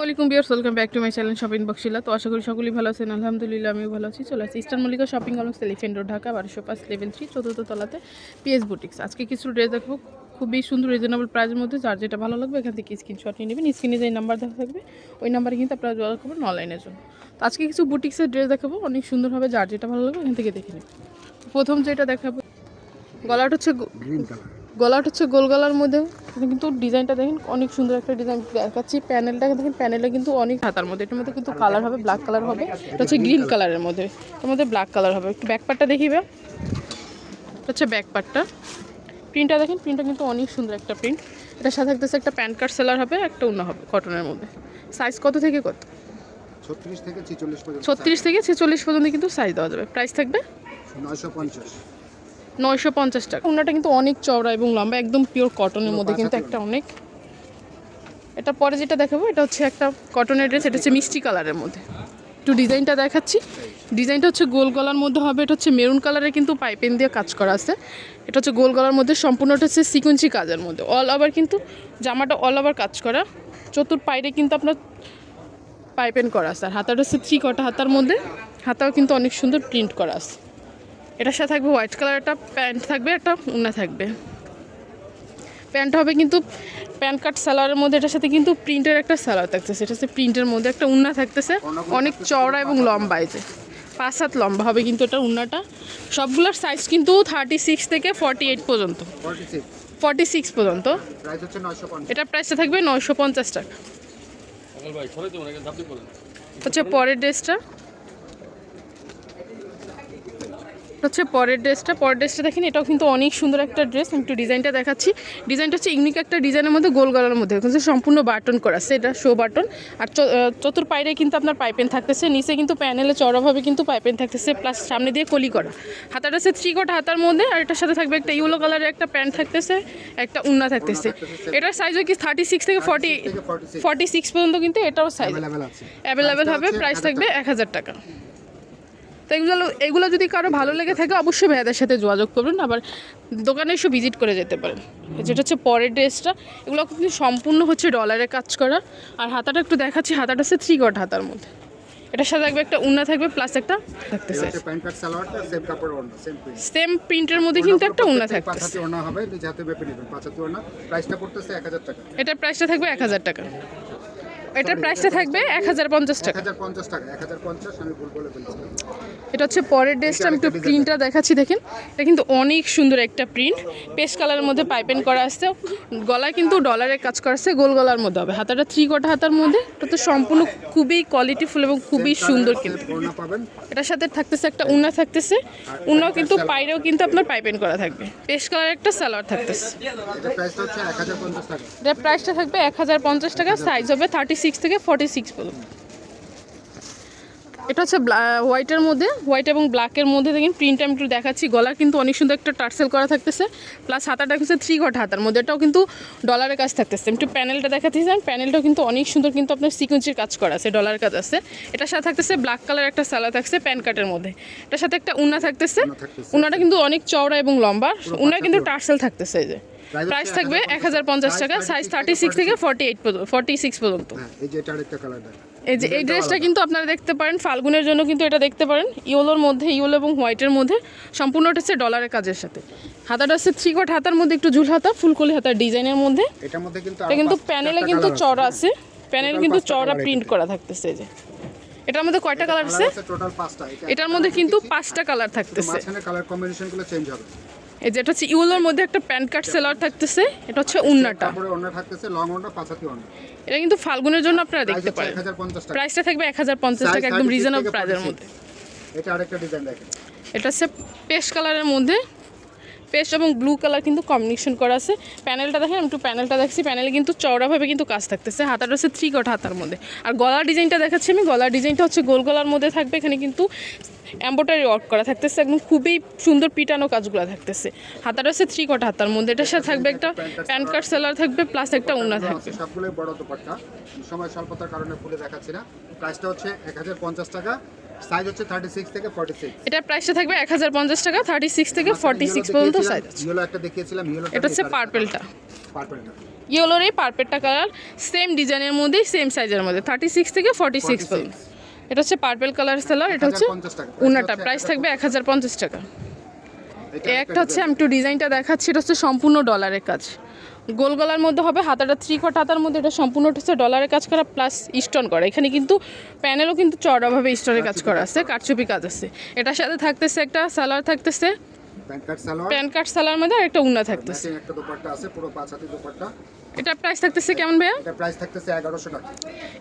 Welcome viewers welcome back to my channel shopping বক্সিলা তো আশা করি সকলেই ভালো আছেন, আলহামদুলিল্লাহ আমিও ভালো আছি। চলে আসছি eastern Mallika shopping complex elephant road, Dhaka, বারোশো পাঁচ লেভেল থ্রি চতুর্থ তলাতে পিএস বুটিক্স আজকে কিছু ড্রেস দেখব খুবই সুন্দর রিজনেবল প্রাইসের মধ্যে, যার যেটা ভালো লাগবে, এখান থেকে স্ক্রিনশট নিয়ে নেবেন। স্ক্রিনে যে নাম্বার দেখা থাকবে, ওই নাম্বারে কিন্তু আপনারা যোগাযোগ করবেন অনলাইনের জন্য। তো আজকে কিছু বুটিক্সের ড্রেস দেখাবো, অনেক সুন্দরভাবে যার যেটা ভালো লাগবে, এখান থেকে দেখে নেবেন। প্রথম যেটা দেখাবো, গলাটা হচ্ছে গলাটা হচ্ছে গোল গলার মধ্যে। এটা কিন্তু ডিজাইনটা দেখেন অনেক সুন্দর একটা ডিজাইন। দেখাচ্ছি প্যানেলটা দেখেন প্যানেলে কিন্তু অনেক হাতার মধ্যে এটার মধ্যে কিন্তু কালার হবে ব্ল্যাক কালার হবে। এটা হচ্ছে গ্রিন কালারের মধ্যে। এটার মধ্যে ব্ল্যাক কালার হবে। একটু ব্যাক পার্টটা দেখিবে এটা হচ্ছে ব্যাক পার্টটা প্রিন্টটা দেখেন প্রিন্টটা কিন্তু অনেক সুন্দর একটা প্রিন্ট এটার সাথে থাকতেছে একটা প্যান কার্ড সেলার হবে একটা অন্য হবে কটনের মধ্যে। সাইজ কত থেকে কত? ছত্রিশ থেকে ছেচল্লিশ পর্যন্ত। কিন্তু সাইজ দেওয়া যাবে। প্রাইস থাকবে? নয়শো পঞ্চাশ। নয়শো পঞ্চাশ টাকা। ওনাটা কিন্তু অনেক চওড়া এবং লম্বা একদম পিওর কটনের মধ্যে কিন্তু একটা অনেক। এটা পরে যেটা দেখাবো এটা হচ্ছে একটা কটনের ড্রেস এটা হচ্ছে মিষ্টি কালারের মধ্যে। একটু ডিজাইনটা দেখাচ্ছি। ডিজাইনটা হচ্ছে গোল গলার মধ্যে হবে এটা হচ্ছে মেরুন কালারের কিন্তু পাইপেন দিয়ে কাজ করা আছে। এটা হচ্ছে গোল গলার মধ্যে সম্পূর্ণটা হচ্ছে সিকুয়েন্সি কাজের মধ্যে। অল ওভার কিন্তু জামাটা অল ওভার কাজ করা। চতুর পাইরে কিন্তু আপনার পাইপেন করা আছে। আর হাতাটা হচ্ছে থ্রি কটা হাতার মধ্যে। হাতাও কিন্তু অনেক সুন্দর প্রিন্ট করা আছে। এটার সাথে থাকবে হোয়াইট কালার একটা প্যান্ট থাকবে একটা উন্না থাকবে। প্যান্ট হবে কিন্তু প্যান্ট কাট সালোয়ারের মধ্যে এটার সাথে কিন্তু প্রিন্টের একটা সালোয়ার থাকতেছে। এটা হচ্ছে প্রিন্টের মধ্যে একটা উন্না থাকতেছে অনেক চওড়া এবং লম্বা যে। পাঁচ হাত লম্বা হবে কিন্তু এটা উন্নাটা। সবগুলোর সাইজ কিন্তু থার্টি সিক্স থেকে ফর্টি এইট পর্যন্ত। ফর্টি সিক্স পর্যন্ত এটার প্রাইসটা থাকবে নয়শো পঞ্চাশ টাকা। হচ্ছে পরের ড্রেসটা হচ্ছে পরের ড্রেসটা। পরের ড্রেসটা দেখেন এটাও কিন্তু অনেক সুন্দর একটা ড্রেস। আমি একটু ডিজাইনটা দেখাচ্ছি। ডিজাইনটা হচ্ছে ইউনিক একটা ডিজাইনের মধ্যে গোল গলার মধ্যে। কিন্তু সম্পূর্ণ বাটন করা আছে এটা শো বাটন। আর চতুর পাইরে কিন্তু আপনার পাইপেন থাকতেছে। নিচে কিন্তু প্যানেলে চড়াভাবে কিন্তু পাইপেন থাকতেছে। প্লাস সামনে দিয়ে কলি করা। হাতাটা হচ্ছে থ্রি কোট হাতার মধ্যে। আর এটার সাথে থাকবে একটা ইউলো কালারের একটা প্যান্ট থাকতেছে। একটা উন্না থাকতেছে। এটার সাইজ কি থার্টি সিক্স থেকে ফর্টি ফর্টি সিক্স পর্যন্ত কিন্তু এটাও সাইজ অ্যাভেলেবেল অ্যাভেলেবেল হবে। প্রাইস থাকবে এক হাজার টাকা। তো এগুলো এগুলো যদি কারও ভালো লেগে থাকে অবশ্যই ভাইয়াদের সাথে যোগাযোগ করবেন আবার দোকানে এসে ভিজিট করে যেতে পারেন। যেটা হচ্ছে পরের ড্রেসটা এগুলো কিন্তু সম্পূর্ণ হচ্ছে ডলারে কাজ করা। আর হাতাটা একটু দেখাচ্ছি হাতাটা হচ্ছে থ্রি গট হাতার মধ্যে। এটার সাথে থাকবে একটা উন্না থাকবে প্লাস একটা থাকতেছে। সেম সেম প্রিন্টের মধ্যে কিন্তু একটা উন্না থাকতেছে। টাকা। এটার প্রাইসটা থাকবে এক হাজার টাকা। এটার প্রাইসটা থাকবে এক হাজার পঞ্চাশ টাকা। এটা হচ্ছে পরের ড্রেসটা আমি একটু প্রিন্টটা দেখাচ্ছি দেখেন। এটা কিন্তু অনেক সুন্দর একটা প্রিন্ট পেস্ট কালারের মধ্যে পাইপেন করা আসছে গলায় কিন্তু ডলারের কাজ করা আসছে গোল গলার মধ্যে হবে। হাতাটা থ্রি কটা হাতার মধ্যে। এটা তো সম্পূর্ণ খুবই কোয়ালিটিফুল এবং খুবই সুন্দর কিন্তু। এটার সাথে থাকতেছে একটা উন্না থাকতেছে। উন্নাও কিন্তু পাইরেও কিন্তু আপনার পাইপেন করা থাকবে। পেস্ট কালার একটা সালোয়ার থাকতেছে। এটার প্রাইসটা থাকবে এক হাজার পঞ্চাশ টাকা সাইজ হবে থার্টি সিক্স থেকে ফর্টি সিক্স পর্যন্ত এটা হচ্ছে হোয়াইটের মধ্যে? হোয়াইট এবং ব্ল্যাকের মধ্যে দেখেন প্রিন্ট আমি একটু দেখাচ্ছি। গলা কিন্তু অনেক সুন্দর একটা টার্সেল করা থাকতেছে। প্লাস হাতাটা হচ্ছে থ্রি ঘট হাতার মধ্যে। এটাও কিন্তু ডলারের কাজ থাকতেছে। আমি একটু প্যানেলটা দেখাচ্ছি প্যানেলটাও কিন্তু অনেক সুন্দর কিন্তু আপনার সিকুয়েন্সির কাজ করা আছে ডলার কাজ আছে। এটার সাথে থাকতেছে ব্ল্যাক কালার একটা সালা থাকছে প্যান কাটের মধ্যে। এটার সাথে একটা উন্না থাকতেছে। উন্নাটা কিন্তু অনেক চওড়া এবং লম্বা। উন্না কিন্তু টার্সেল থাকতেছে এই যে। প্রাইস থাকবে এক হাজার পঞ্চাশ টাকা সাইজ থার্টি সিক্স থেকে ফর্টি এইট পর্যন্ত ফর্টি সিক্স পর্যন্ত। হ্যাঁ এই যে এই যে এই ড্রেসটা কিন্তু আপনারা দেখতে পারেন ফাল্গুনের জন্য কিন্তু এটা দেখতে পারেন ইয়েলোর মধ্যে ইয়েলো এবং হোয়াইটের মধ্যে সম্পূর্ণটা হচ্ছে ডলারের কাজের সাথে। হাতাটা হচ্ছে থ্রি কট হাতার মধ্যে একটু ঝুল হাতা ফুলকলি হাতার ডিজাইনের মধ্যে। এটার মধ্যে কিন্তু এটা কিন্তু প্যানেলে কিন্তু চড়া আছে। প্যানেল কিন্তু চড়া প্রিন্ট করা থাকতেছে এই যে। এটার মধ্যে কয়টা কালার আছে? এটার মধ্যে কিন্তু পাঁচটা কালার থাকতেছে। কালার কম্বিনেশনগুলো চেঞ্জ হবে। এই যেটা হচ্ছে ইউলোর মধ্যে একটা প্যান্ট কাট সেলার থাকতেছে এটা হচ্ছে উন্নাটা। তারপরে থাকতেছে লং পাঁচাতি এটা কিন্তু ফাল্গুনের জন্য আপনারা দেখতে পারেন। প্রাইসটা থাকবে এক হাজার পঞ্চাশ টাকা একদম 36 রিজনেবল প্রাইসের মধ্যে। এটা আরেকটা ডিজাইন দেখেন এটা হচ্ছে পেস্ট কালারের মধ্যে পেস্ট এবং ব্লু কালার কিন্তু কম্বিনেশন করা আছে। প্যানেলটা দেখেন আমি একটু প্যানেলটা দেখছি। প্যানেলে কিন্তু চওড়াভাবে কিন্তু কাজ থাকতেছে। হাতাটা হচ্ছে থ্রি কট হাতার মধ্যে। আর গলার ডিজাইনটা দেখাচ্ছি আমি। গলার ডিজাইনটা হচ্ছে গোল গলার মধ্যে থাকবে। এখানে কিন্তু এম্বোটারি ওয়ার্ক করা থাকতেছে। একদম খুবই সুন্দর পিটানো কাজগুলো থাকতেছে। হাতাটা হচ্ছে থ্রি কট হাতার মধ্যে। এটার সাথে থাকবে একটা প্যান কার্ড সেলার থাকবে প্লাস একটা উন্না থাকবে। সবগুলোই বড় দোপাট্টা। সময় স্বল্পতার কারণে খুলে দেখাচ্ছি না। প্রাইসটা হচ্ছে এক টাকা। সাইজ হচ্ছে থার্টি সিক্স থেকে ফর্টি সিক্স এটার প্রাইসটা থাকবে এক হাজার পঞ্চাশ টাকা থার্টি সিক্স থেকে ফর্টি সিক্স পর্যন্ত সাইজ আছে। ইয়েলো একটা দেখিয়েছিলাম ইয়েলো এটা হচ্ছে পার্পেলটা পার্পেলটা ইয়েলোর এই পার্পেটটা কালার সেম ডিজাইনের মধ্যে সেম সাইজের মধ্যে থার্টি সিক্স থেকে ফর্টি সিক্স পর্যন্ত। এটা হচ্ছে পার্পেল কালার সেলার এটা হচ্ছে 1050 টাকা। উন্নাটা প্রাইস থাকবে এক হাজার পঞ্চাশ টাকা। একটা হচ্ছে আমি একটু ডিজাইনটা দেখাচ্ছি এটা হচ্ছে সম্পূর্ণ ডলারের কাজ। গোল গলার মধ্যে হবে হাতাটা থ্রি কট হাতার মধ্যে এটা সম্পূর্ণ হচ্ছে ডলারের কাজ করা প্লাস স্টোন করা। এখানে কিন্তু প্যানেলও কিন্তু চড়াভাবে স্টোনের কাজ করা আছে কারচুপি কাজ আছে। এটার সাথে থাকতেছে একটা সালোয়ার থাকতেছে প্যান কার্ড সালোয়ার। মধ্যে একটা উন্না থাকতেছে। একটা দোপাট্টা আছে পুরো পাঁচ হাতি দোপাট্টা। এটার প্রাইস থাকতেছে কেমন ভাইয়া? এটা প্রাইস থাকতেছে এগারোশো টাকা।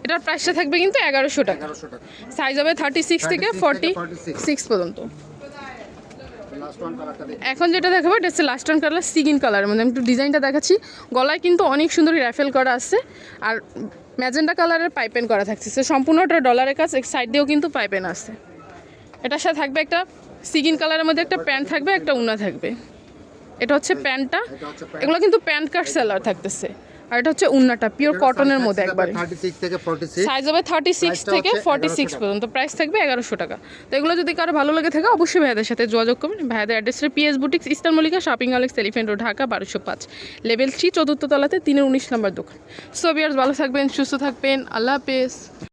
এটার প্রাইসটা থাকবে কিন্তু এগারোশো টাকা। এগারোশো টাকা। সাইজ হবে থার্টি সিক্স থেকে 36 ফর্টি থেকে 46 সিক্স পর্যন্ত লাস্ট ওয়ান কালারটা দেখি এখন যেটা দেখাবো এটা হচ্ছে লাস্ট টান কালার সিগিন কালারের মধ্যে। আমি একটু ডিজাইনটা দেখাচ্ছি। গলায় কিন্তু অনেক সুন্দর র্যাফেল করা আছে। আর ম্যাজেন্ডা কালারের পাইপেন করা থাকছে সে সম্পূর্ণটা ডলারের কাজ সাইড দিয়েও কিন্তু পাইপেন আছে। এটার সাথে থাকবে একটা সিগিন কালারের মধ্যে একটা প্যান্ট থাকবে একটা উনা থাকবে। এটা হচ্ছে প্যান্টটা এগুলো কিন্তু প্যান্ট কাট সেলার থাকতেছে। আর এটা হচ্ছে উন্নাটা পিওর কটনের মধ্যে একবারে। সাইজ হবে থার্টি সিক্স থেকে ফর্টি সিক্স পর্যন্ত। প্রাইস থাকবে এগারোশো টাকা। তো এগুলো যদি কারও ভালো লাগে থাকে অবশ্যই ভাইয়াদের সাথে যোগাযোগ করবেন। ভাইয়াদের অ্যাড্রেসটা PS boutiques eastern Mallika shopping অলেক্স elephant road Dhaka বারোশো পাঁচ। লেভেল থ্রি চতুর্থ তলাতে তিনের উনিশ নম্বর দোকান। সো বিয়ার্স ভালো থাকবেন সুস্থ থাকবেন। আল্লাহ হাফেজ।